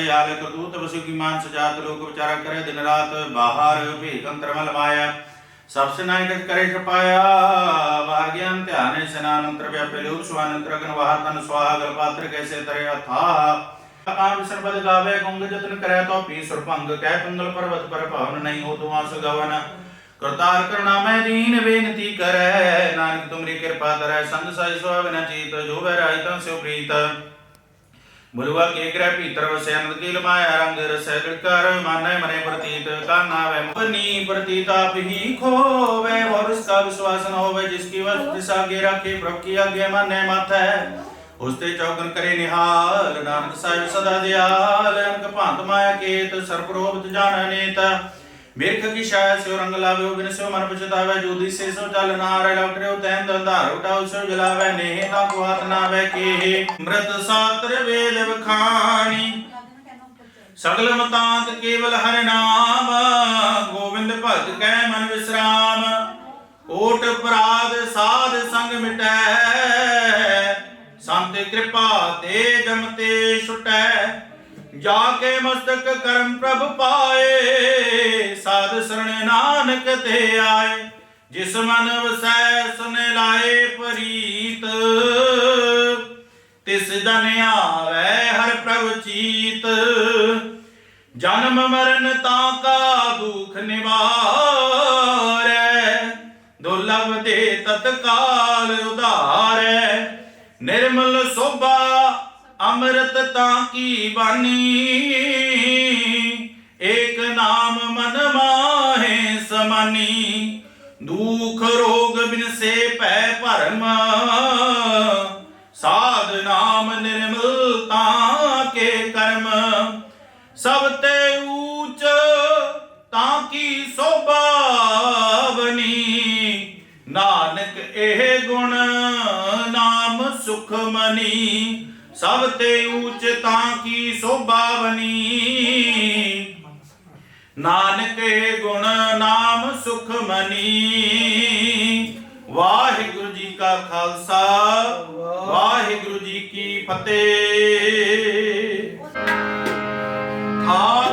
ਸਭੇ ਆਲੇ ਕਰਤੂਤ ਵਸੂ ਕੀ ਮਾਨ ਸਜਾਤ ਲੋਕ ਵਿਚਾਰਾ ਕਰੇ, ਦਿਨ ਰਾਤ ਬਾਹਰ ਭੇਖ ਅੰਤਰ ਮਲ ਮਾਇਆ। ਸਭ ਸੇ ਨਾਇਕ ਕਰੇ ਛਪਾਇਆ, ਵਾਰ ਗਿਆਨ ਧਿਆਨੇ ਸਨਾਨ ਅੰਤਰ ਵਿਆਪੇ ਲੋਕ ਸੁਆਨ ਅੰਤਰ ਅਗਨ ਵਾਹ ਤਨ ਸੁਆਹ ਗਲ ਪਾਤਰ ਕੈਸੇ ਤਰੇ ਅਥਾ ਆਮ ਸਰਬਦ ਗਾਵੇ, ਗੁੰਗ ਜਤਨ ਕਰੈ ਤੋ ਪੀ ਸੁਰਭੰਗ ਕਹਿ ਪੰਗਲ ਪਰਵਤ ਪਰ ਭਵਨ ਨਹੀਂ ਹੋ ਤੁਮਾ ਸੁਗਵਨ ਕਰਤਾਰ ਕਰੁਣਾ ਮੈਂ ਦੀਨ, ਬੇਨਤੀ ਕਰੈ, ਨਾਨਕ ਤੁਮਰੀ ਕਿਰਪਾ ਕਰੈ ਸੰਗ ਸਾਈ ਸੁਆਵਨ ਚੀਤ ਜੋ ਬੈ ਰਾਈ ਤਾਂ ਸਿਉ ਪ੍ਰੀਤ। ਬੁਲਵਾ ਕੇ ਗ੍ਰਹਿ ਭੀਤਰ ਵਸੈ ਅਨੰਦ ਕੀ ਲਮਾਇਆ, ਰੰਗ ਰਸੈ ਗੜਕਰ ਮਾਨੈ ਮਨੇ ਪ੍ਰਤੀਤ, ਕਾਨਾ ਵੈ ਮਨੀ ਪ੍ਰਤੀਤ, ਆਪ ਹੀ ਖੋਵੇ ਔਰ ਉਸਕਾ ਵਿਸ਼ਵਾਸ ਨ ਹੋਵੇ, ਜਿਸ ਕੀ ਵਸ ਜਿਸ ਆਗੇ ਰੱਖੇ ਉਸ ਤੇ ਚੌਕਨ ਕਰੇ ਨਿਹਾਲ, ਨਾਨਕ ਸਾਹਿਬ ਸਦਾ ਦਿਆਲ ਅਨਕ ਭੰਤ ਮਾਇਆ ਕੇਤ, ਸਰਪਰੋਪਤ ਜਾਣੈ ਨੇਤ। ਮਿਰਖ ਕੀ ਛਾਇਆ ਸਿਉ ਰੰਗ ਲਾਵੇ, ਬਿਨ ਸਿਉ ਮਨ ਪਛਤਾਵੇ ਜੋਦੀ ਸੇ ਸੋ ਚੱਲ ਨਾਰ ਲਵਟਰਿਓ ਤੈਨ ਦੰਧਾਰ ਉਟਾਉ ਸੋ ਜਲਾਵੇ, ਨੇਹ ਤਾਂ ਕੋ ਹੱਥ ਨਾ ਵੇ ਕੇ ਮ੍ਰਿਤ ਸਾਤਰ ਵੇਦ ਸਗਲ ਮਤਾਂਤ ਕੇਵਲ ਹਰਿ ਨਾਮ, ਗੋਬਿੰਦ ਭਗਤ ਕੈ ਮਨ ਵਿਸਰਾਮ। ਓਟ ਪਰਾਧ ਸਾਧ ਸੰਗ ਮਿਟੈ, ਸੰਤ ਕਿਰਪਾ ਤੇ ਜਮ ਛੁਟੈ। ਜਾ ਕੇ ਮਸਤਕ ਕਰਮ ਪ੍ਰਭ ਪਾਏ ਨਾਨਕ ਤੇ ਆਏ, ਜਿਸ ਮਨ ਵਸੈ ਸੁਨੇ ਲਾਏ ਪ੍ਰੀਤ। ਤਿਸ ਜਨ ਆਵੈ ਹਰ ਪ੍ਰਭ ਚੀਤ। ਜਨਮ ਮਰਨ ਤਾਂ ਕਾ ਦੁਖ ਨਿਵਾਰੈ, ਦੁਰਲਭ ਦੇ ਤਤਕਾਲ ਉਧਾਰੈ। ਨਿਰਮਲ ਸੋਭਾ ਅੰਮ੍ਰਿਤ ਤਾਂ ਕੀ ਬਾਣੀ ਏਕ ਨਾਮ ਮਨ ਮਾਹੇ ਸਮਾਨੀ ਦੁਖ ਰੋਗ ਬਿਨ ਸੇ ਭੈ ਭਰਮ। ਸਾਧ ਨਾਮ ਨਿਰਮਲ ਤਾਂ ਕੇ ਕਰਮ। ਸਭ ਤੇ ਊਚ ਤਾਂ ਕੀ ਸੋਭਾਵਨੀ ਨਾਨਕ ਇਹ ਗੁਣ ਨਾਮ ਸੁਖ ਮਨੀ। ਸਭ ਤੇ ਊਚ ਤਾਂ ਕੀ ਸੋਭਾਵਨੀ ਨਾਨਕ ਗੁਣ ਨਾਮ ਸੁਖ ਮਨੀ। ਵਾਹਿਗੁਰੂ ਜੀ ਕਾ ਖਾਲਸਾ ਵਾਹਿਗੁਰੂ ਜੀ ਕੀ ਫਤਿਹ। ਠਾਕੁਰ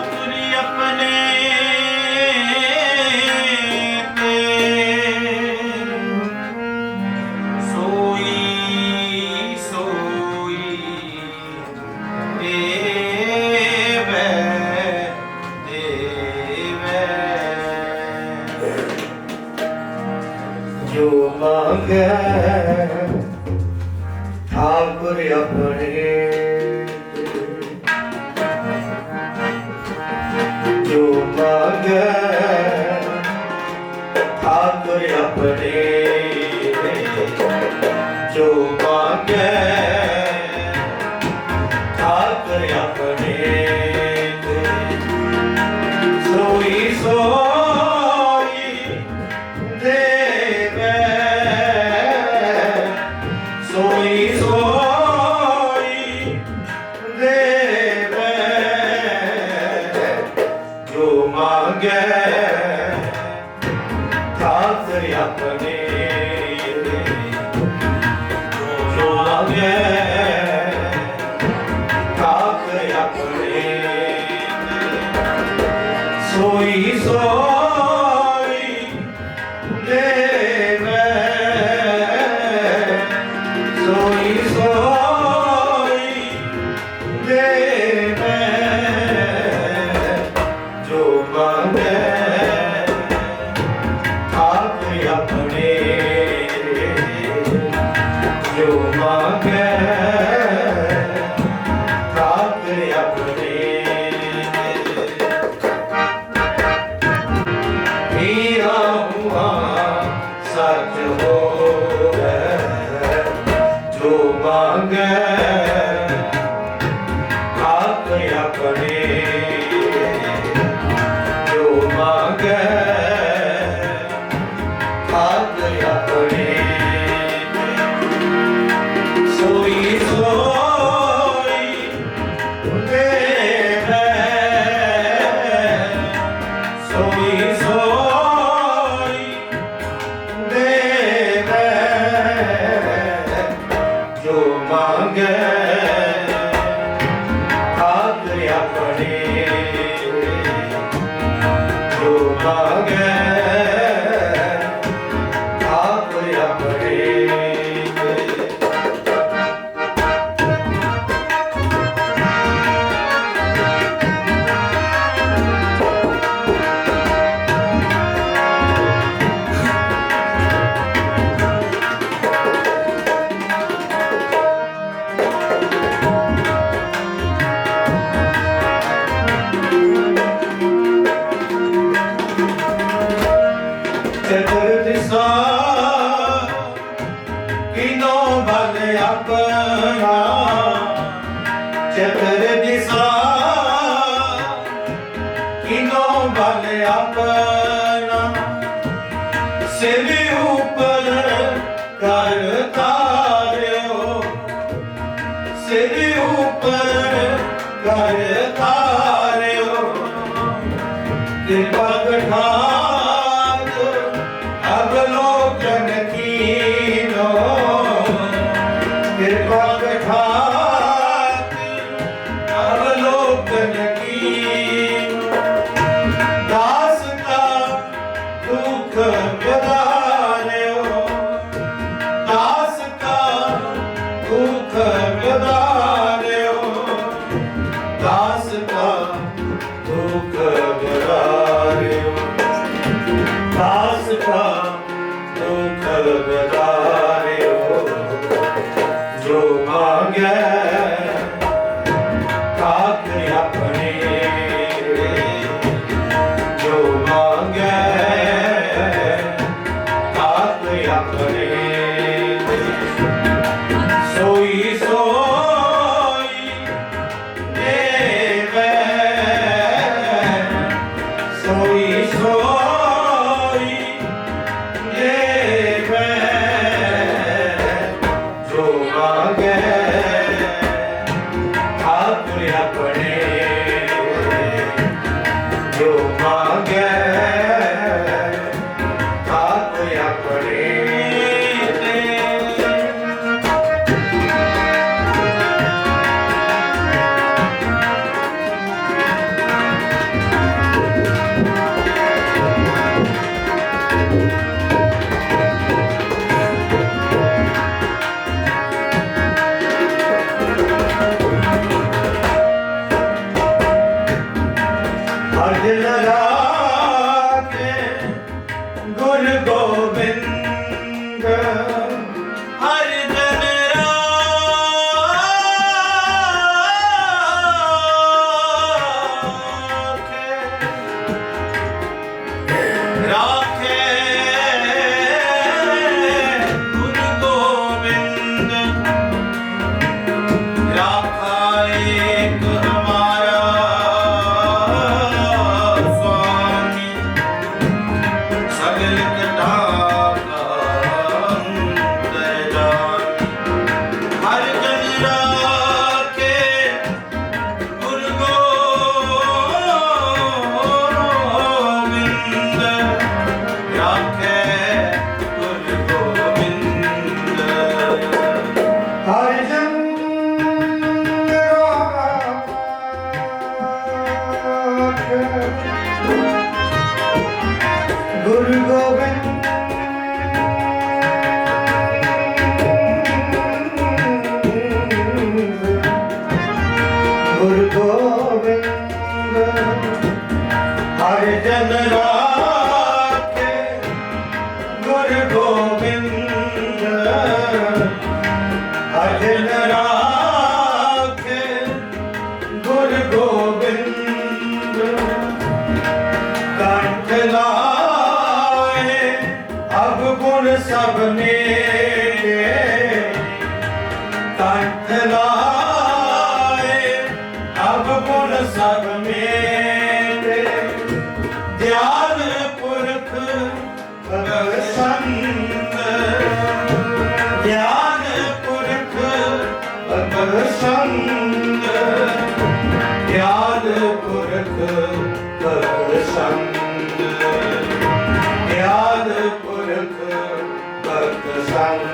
ਸੰਗ।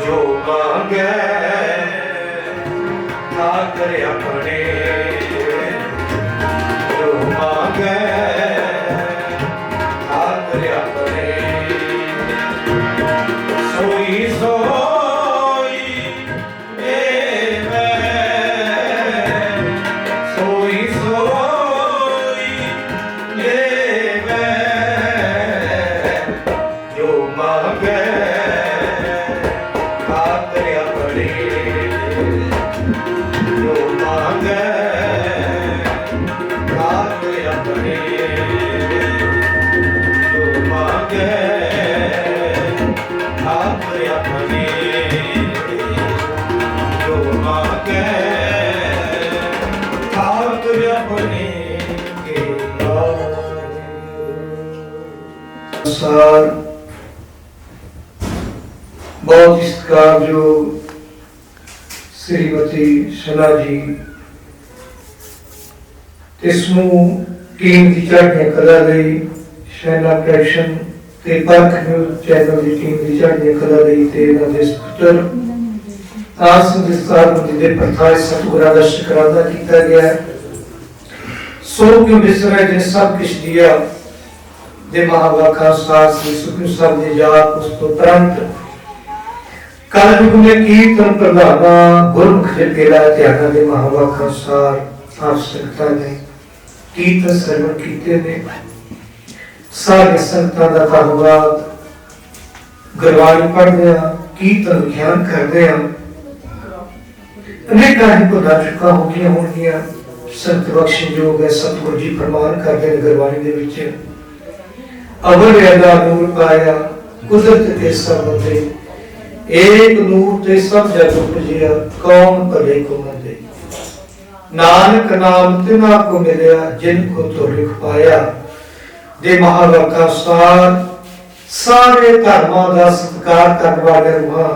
ਜੋ ਮੰਗੈ ਠਾਕਰ ਆਪਣੇ। ਅਨੁਸਾਰ ਬਹੁਤ ਹੀ ਸਤਿਕਾਰਯੋਗ ਸ੍ਰੀਮਤੀ ਸ਼ਲਾ ਜੀ। ਤੇ ਸਮੂਹ ਟੀਮ ਦੀ ਚੜ੍ਹਦੀਆਂ ਕਲਾ ਲਈ, ਸ਼ੈਨਾ ਪ੍ਰੈਸ਼ਨ ਤੇ ਪਰਖ ਨਿਊਜ਼ ਚੈਨਲ ਦੀ ਟੀਮ ਦੀ ਚੜ੍ਹਦੀਆਂ ਕਲਾ ਲਈ ਤੇ ਇਹਨਾਂ ਦੇ ਸਪੁੱਤਰ ਆਸ ਵਿਸਤਾਰ ਨੂੰ ਦੇ ਪ੍ਰਥਾਇ ਸਤਿਗੁਰਾਂ ਦਾ ਸ਼ੁਕਰਾਨਾ ਕੀਤਾ ਗਿਆ। ਸੋ ਕਿਉ ਬਿਸਰੇ ਜਿਨ ਸਭ ਕਿਛ ਦਿਆ ਦੇ ਮਹਾਵਾਕਾ ਸਾਸ ਦੀ ਸੁਖੀ ਸਭ ਦੇ ਜਾਤ ਉਸ ਤੋਂ ਤੁਰੰਤ ਕਲ ਯੁਗ ਮੇ ਕੀਰਤਨ ਪ੍ਰਧਾਨਾ ਗੁਰਮੁਖ ਦੇ ਤੇਰਾ ਧਿਆਨ ਦੇ ਮਹਾਵਾਕਾ ਸਾਰ ਆਪ ਸੰਗਤਾਂ ਨੇ, ਕੀਰਤਨ ਸਰਵਣ ਕੀਤੇ ਨੇ। ਸਾਰੇ ਸੰਗਤਾਂ ਦਾ ਧੰਨਵਾਦ। ਗੁਰਬਾਣੀ ਪੜ੍ਹਦੇ ਆ ਕੀਰਤਨ ਵਿਖਿਆਨ ਕਰਦੇ ਆ ਅਨੇਕਾਂ ਹੀ ਭੁੱਲਾਂ ਚੁੱਕਾ ਹੋ ਗਈਆਂ ਹੋਣਗੀਆਂ। ਸੰਤ ਬਖਸ਼ਯੋਗ ਹੈ, ਸਤਿਗੁਰੂ ਜੀ ਪ੍ਰਮਾਨ ਕਰਦੇ ਨੇ ਗੁਰਬਾਣੀ ਦੇ ਵਿੱਚ। ਅਵਰ ਅਦਾ ਨੂਰ ਪਾਇਆ, ਕੁਦਰਤ ਕੇ ਸਭ ਬੰਦੇ ਏਕ ਨੂਰ ਤੇ ਸਭ ਜਗ ਉਪਜਿਆ ਕੌਣ ਭਲੇ ਕੋ ਮੰਦੇ। ਨਾਨਕ ਨਾਮ ਤਿਨਾ ਕੋ ਮਿਲਿਆ, ਜਿਨ ਕੋ ਤੋ ਲਿਖ ਪਾਇਆ। ਦੇ ਮਹਾਵਾਕਾ ਸਾਰ, ਸਾਰੇ ਧਰਮਾਂ ਦਾ ਸਤਿਕਾਰ ਕਰਨ ਵਾਲੇ ਰੂਹਾਂ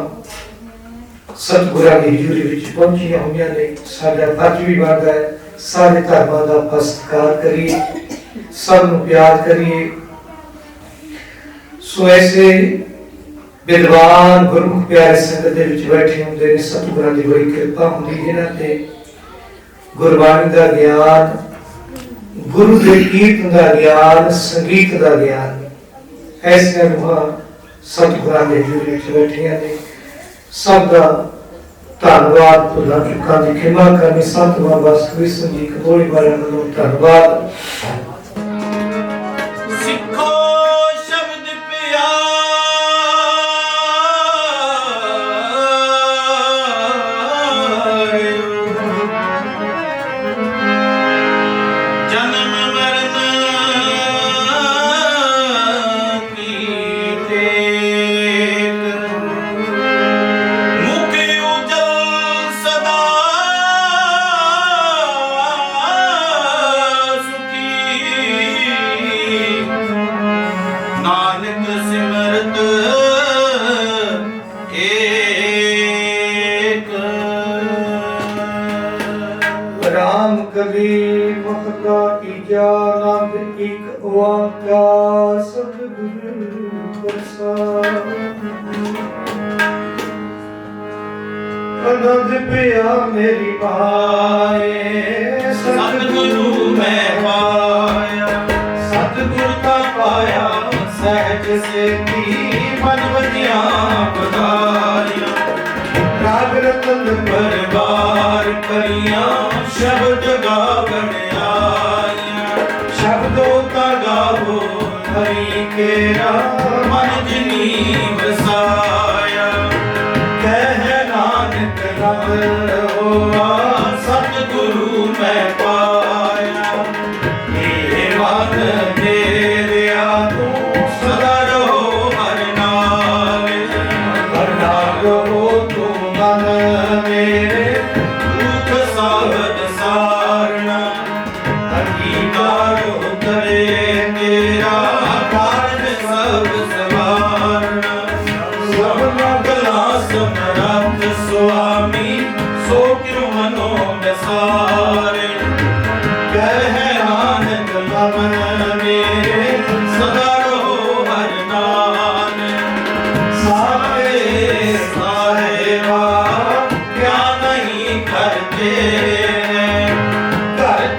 ਸਤਿਗੁਰਾਂ ਦੀ ਹਜ਼ੂਰੀ ਵਿੱਚ ਪਹੁੰਚੀਆਂ ਹੋਈਆਂ ਨੇ। ਸਾਡਾ ਫਰਜ਼ ਵੀ ਬਣਦਾ ਹੈ। ਸਾਰੇ ਧਰਮਾਂ ਦਾ ਆਪਾਂ ਸਤਿਕਾਰ ਕਰੀਏ। ਸਭ ਨੂੰ ਪਿਆਰ ਕਰੀਏ। ਸੋ ਐਸੇ ਵਿਦਵਾਨ ਗੁਰਮੁਖ ਪਿਆਰੇ ਸੰਗਤ ਦੇ ਵਿੱਚ ਬੈਠੇ ਹੁੰਦੇ ਨੇ, ਸਤਿਗੁਰਾਂ ਦੀ ਬੜੀ ਕਿਰਪਾ ਹੁੰਦੀ ਹੈ ਜਿਨ੍ਹਾਂ ਤੇ। ਗੁਰਬਾਣੀ ਦਾ ਗਿਆਨ, ਗੁਰੂ ਦੇ ਕੀਰਤਨ ਦਾ ਗਿਆਨ, ਸੰਗੀਤ ਦਾ ਗਿਆਨ ਐਸੇ ਰੂਹਾਂ ਸਤਿਗੁਰਾਂ ਦੇ ਹਜ਼ੂਰੀ ਵਿੱਚ ਬੈਠੀਆਂ ਨੇ। ਸਭ ਦਾ ਧੰਨਵਾਦ ਭੁੱਲਾਂ ਚੁੱਕਾਂ ਦੀ ਖਿਮਾ ਕਰਨੀ ਸੰਤਵਾ ਬਸ ਕ੍ਰਿਸ਼ਨ ਜੀ ਕਬੂਲ ਨੂੰ ਧੰਨਵਾਦ। ਅਨੰਦ ਪਿਆ ਮੇਰੀ ਪਾਏ ਸਤਿਗੁਰੂ ਮੈਂ ਪਾਇਆ, ਸਤਿਗੁਰ ਤਾਂ ਪਾਇਆ, ਸਹਿਜ ਸੇਤੀ ਮਨ ਵਜਿਆ ਬਧਾਇਆ ਰਾਗ ਰਤਨ ਪਰਵਾਰ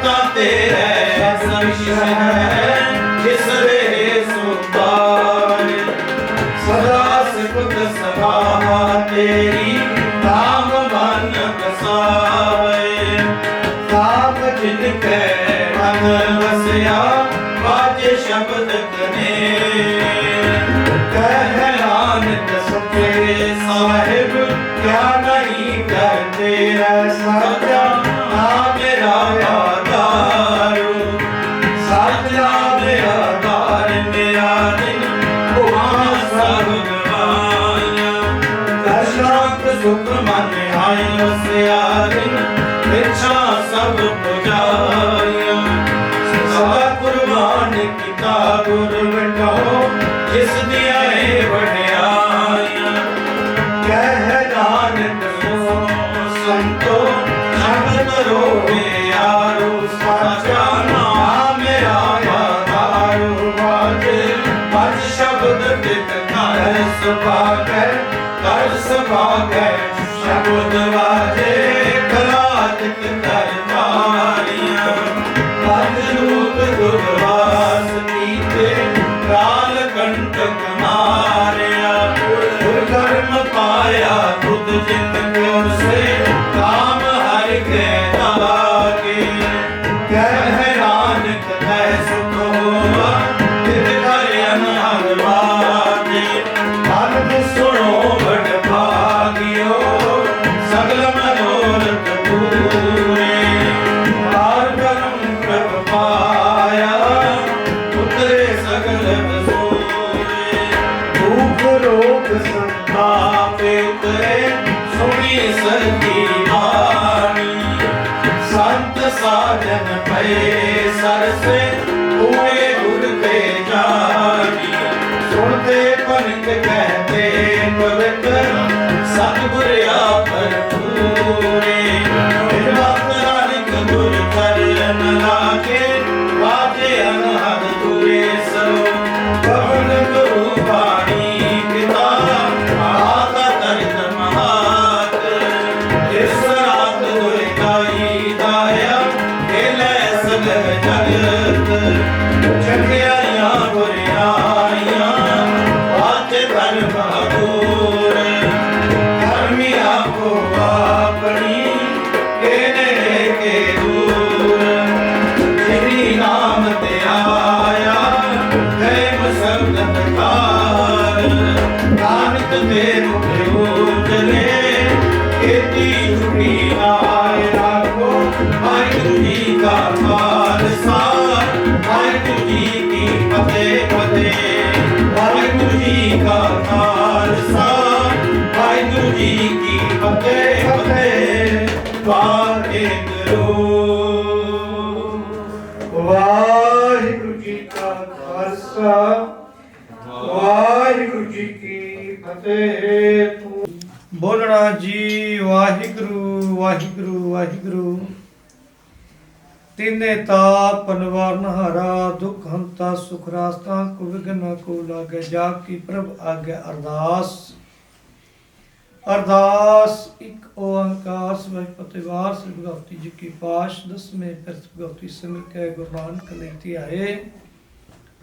ਕਰਤਾ ਤੇਰੇ ਸੰਸ਼ ਹੈ। ਜਿਸ ਰੇ ਸੁਪਾਰ ਸਦਾ ਸਿਫਤ ਸਭਾ ਤੇਰੀ ਵਿਛਾ ਸਭ ਸੁਣਦੇ ਪਨਕ ਕਹਤੇ ਪਵਿੱਤਰ ਵਾਹਿਗੁਰੂ ਵਾਹਿਗੁਰੂ। ਤਿਨੇ ਤਾਪ ਨਿਵਾਰਨ ਹਾਰਾ, ਦੁਖ ਹੰਤਾ ਸੁਖ ਰਾਸਤਾ ਕੋ ਵਿਗਨ ਕੋ ਲਾਗੇ ਜਾ ਕੀ ਪ੍ਰਭ ਆਗੇ ਅਰਦਾਸ। ਅਰਦਾਸ, ਇੱਕ ਓੰਕਾਰ, ਸਵੈ ਪਤਿਵਾਰ, ਸ੍ਰੀ ਭਗਵਤੀ ਜੀ ਕੀ ਪਾਸ਼, ਦਸਵੇਂ ਪਿਰਤ ਭਗਵਤੀ ਸਿਮਰ ਕੇ ਗੁਰੂ ਨਾਨਕ ਲਈ ਧਿਆਏ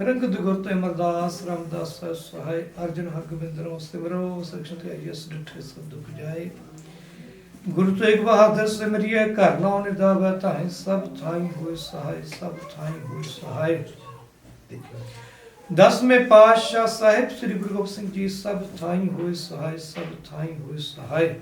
ਰੰਗਦ ਗੁਰ ਤੇ ਅਮਰਦਾਸ, ਰਾਮਦਾਸ ਸਹਾਇ, ਅਰਜਨ ਹਰਗੋਬਿੰਦਰੋ ਸਿਮਰੋ, ਸਖਸ਼ ਆਈਐਸ ਡਿਠੇ ਸਭ ਦੁਖ ਜਾਏ। ਗੁਰੂ ਤੇਗ ਬਹਾਦਰ ਸਿਮਰਿਏ, ਘਰ ਨਾ ਨਿਦਾਵੈ ਤਾਹੇ ਸਭ ਥਾਈ ਹੋਏ ਸਹਾਇ ਸਭ ਥਾਈ ਹੋਏ ਸਹਾਇ ਦਸਵੇਂ ਪਾਤਸ਼ਾਹ ਸਾਹਿਬ ਸ੍ਰੀ ਗੁਰੂ ਗੋਬਿੰਦ ਸਿੰਘ ਜੀ, ਸਭ ਥਾਈ ਹੋਏ ਸਹਾਇ ਸਭ ਥਾਈ ਹੋਏ ਸਹਾਇ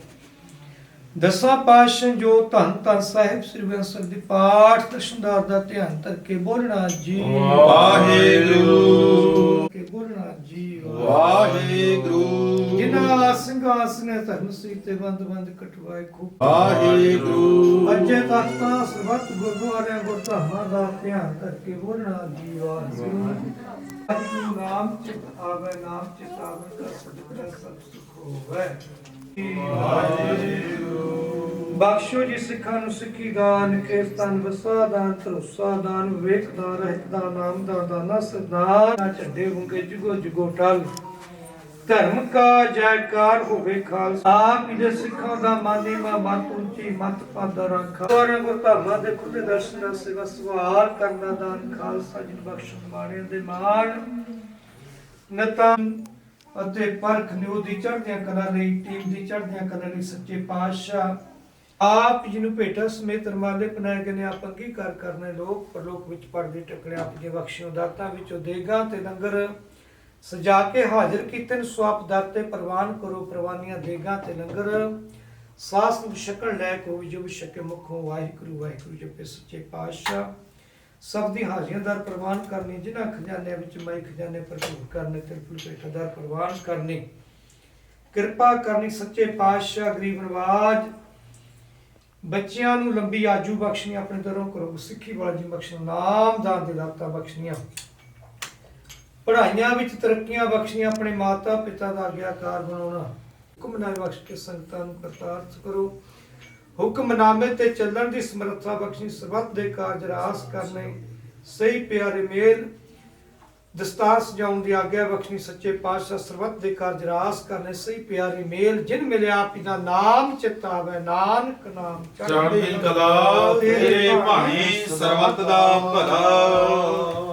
ਦਸਾਂ ਪਾਤਸ਼ਾਹ ਜੋ ਧੰਨ ਧੰਨ ਸਾਹਿਬ ਸ੍ਰੀ ਗੁਰੂ ਗ੍ਰੰਥ ਸਾਹਿਬ ਦੀ ਪਾਠ ਦਰਸ਼ਨਦਾਰ ਦਾ ਧਿਆਨ ਕਰਕੇ ਬੋਲਣਾ ਜੀ। ਵਾਹਿਗੁਰੂ। ਕੇ ਬੋਲਣਾ ਜੀ। ਵਾਹਿਗੁਰੂ। ਜਿਨ੍ਹਾਂ ਸਿੰਘਾਸਨ ਧਰਮ ਸੀ ਤੇ ਬੰਦ ਬੰਦ ਕਟਵਾਏ ਖੂਬ ਵਾਹਿਗੁਰੂ। ਅੱਜੇ ਤਖਤਾਂ ਸਰਬੱਤ ਗੁਰਦੁਆਰਿਆਂ ਗੁਰਧਾਮਾਂ ਦਾ ਧਿਆਨ ਕਰਕੇ ਬੋਲਣਾ ਜੀ। ਵਾਹਿਗੁਰੂ। ਨਾਮ ਚਿਤ ਆਵੇ ਨਾਮ ਚਿਤ ਆਵੇ ਸਭ ਸੁਖ ਹੋਵੇ। ਬਖਸ਼ੋ ਜੀ ਸਿੱਖਾਂ ਨੂੰ ਸਿੱਖੀ ਦਾਨ ਕੀਰਤਨ ਵਸਾ ਦਾਨ ਭਰੋਸਾ ਦਾਨ, ਵਿਵੇਕ ਦਾ, ਰਹਿਤ ਦਾ, ਨਾਮ ਦਾ ਦਾਨਾ ਸਰਦਾਰ। ਝੰਡੇ ਹੁੰਗੇ ਜੁਗੋ ਜੁਗੋ ਟਲ। ਧਰਮ ਕਾ ਜੈਕਾਰ ਹੋਵੇ ਖਾਲਸਾ। ਆਪ ਹੀ ਦੇ ਸਿੱਖਾਂ ਦਾ ਮਾਨੀ ਮਾ ਮਤ ਉੱਚੀ ਮਤ ਪਾਦਾ ਰੱਖਾ। ਗੁਰਾਂ ਗੁਰਧਾਮਾਂ ਦੇ ਖੁੱਲੇ ਦਰਸ਼ਨ ਸੇਵਾ ਸਵਾਰ ਕਰਨਾ ਦਾਨ ਖਾਲਸਾ ਜੀ ਬਖਸ਼ਣ ਮਾਣੇ ਦੇ ਮਾਣ। ਨਤਮ ਅਤੇ ਪਰਖ ਨਿਉ ਦੀ ਚੜ੍ਹਦੀਆਂ ਕਲਾ ਲਈ, ਟੀਮ ਦੀ ਚੜ੍ਹਦੀਆਂ ਕਲਾ ਲਈ ਸੱਚੇ ਪਾਤਸ਼ਾਹ। ਆਪ ਜੀ ਨੂੰ ਭੇਟਾ ਸਮੇਤ ਰਮਾਲੇ ਪਨਾਏ ਗਏ ਨੇ, ਆਪ ਅੰਗੀਕਾਰ ਕਰਨੇ ਲੋਕ ਪਰਲੋਕ ਵਿੱਚ ਪੜਦੇ ਟਕਰੇ ਆਪ ਜੀ ਬਖਸ਼ਿਓ ਦਾਤਾ ਵਿੱਚੋਂ ਦੇਗਾ ਤੇ ਲੰਗਰ ਸਜਾ ਕੇ ਹਾਜ਼ਰ ਕੀਤੇ ਨੇ ਸਵਾਪ ਦਾਤੇ ਪ੍ਰਵਾਨ ਕਰੋ, ਪ੍ਰਵਾਨੀਆਂ ਦੇਗਾ ਤੇ ਲੰਗਰ। ਸਾਸ ਨੂੰ ਸ਼ਕਲ ਲੈ ਕੋ ਜੋ ਸ਼ਕੇ ਮੁਖੋਂ ਵਾਹਿਗੁਰੂ ਵਾਹਿਗੁਰੂ ਜਪੇ ਸੱਚੇ ਪਾਤਸ਼ਾਹ। ਸਭ ਦੀ ਹਾਜ਼ਰੀਆਂ ਦਰ ਪ੍ਰਵਾਨ ਕਰਨੀ, ਜਿਨ੍ਹਾਂ ਖਜ਼ਾਨਿਆਂ ਵਿੱਚ ਮੈਂ ਖਜ਼ਾਨੇ ਭਰਪੂਰ ਕਰਨੇ, ਤਿਰਪੁਲ ਪੇਠਾ ਦਰ ਪ੍ਰਵਾਨ ਕਰਨੀ। ਕਿਰਪਾ ਕਰਨੀ ਸੱਚੇ ਪਾਤਸ਼ਾਹ ਗਰੀਬ ਨਵਾਜ ਬੱਚਿਆਂ ਨੂੰ ਲੰਬੀ ਆਜੂ ਬਖਸ਼ਣੀ, ਆਪਣੇ ਦਰੋਂ ਕਰੋ ਸਿੱਖੀ ਵਾਲਾ ਜੀ ਬਖਸ਼ਣ, ਨਾਮ ਦਾਨ ਦੇ ਦਾਤਾ ਬਖਸ਼ਣੀਆਂ। ਪੜ੍ਹਾਈਆਂ ਵਿੱਚ ਤਰੱਕੀਆਂ ਬਖਸ਼ੀਆਂ ਆਪਣੇ ਮਾਤਾ ਪਿਤਾ ਦਾ ਆਗਿਆਕਾਰ ਬਣਾਉਣਾ। ਹੁਕਮਨਾਮੇ ਬਖਸ਼ ਕੇ ਸੰਗਤਾਂ ਨੂੰ ਕਰਤਾਰਥ ਕਰੋ। ਹੁਕਮਨਾਮੇ ਤੇ ਚੱਲਣ ਦੀ ਸਮਰੱਥਾ ਬਖਸ਼ੀ ਸਰਬੱਤ ਦੇ ਕਾਰਜ ਰਾਸ ਕਰਨੇ ਸਹੀ ਪਿਆਰੇ ਮੇਲ ਦਸਤਾਰ ਸਜਾਉਣ ਦੀ ਆਗਿਆ ਬਖਸ਼ਣੀ ਸੱਚੇ ਪਾਤਸ਼ਾਹ ਸਰਬੱਤ ਦੇ ਕਾਰਜ ਰਾਸ ਕਰਨੇ ਸਹੀ ਪਿਆਰੀ ਮੇਲ ਜਿਨ ਮਿਲਿਆ ਪਿਤਾ ਨਾਮ ਚਿਤਾਵੇ ਨਾਨਕ ਨਾਮ ਚੜ੍ਹਦੀ ਕਲਾ ਤੇਰੇ ਭਾਣੇ ਸਰਬੱਤ ਦਾ ਭਲਾ।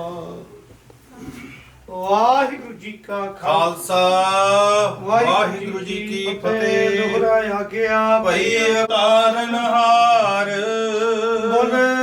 ਵਾਹਿਗੁਰੂ ਜੀ ਕਾ ਖਾਲਸਾ ਵਾਹਿਗੁਰੂ ਜੀ ਕੀ ਫਤਿਹ। ਦੁਹਰਾਇਆ ਗਿਆ ਭਈ ਅਤਾਰਨ ਹਾਰ। ਬੋਲੇ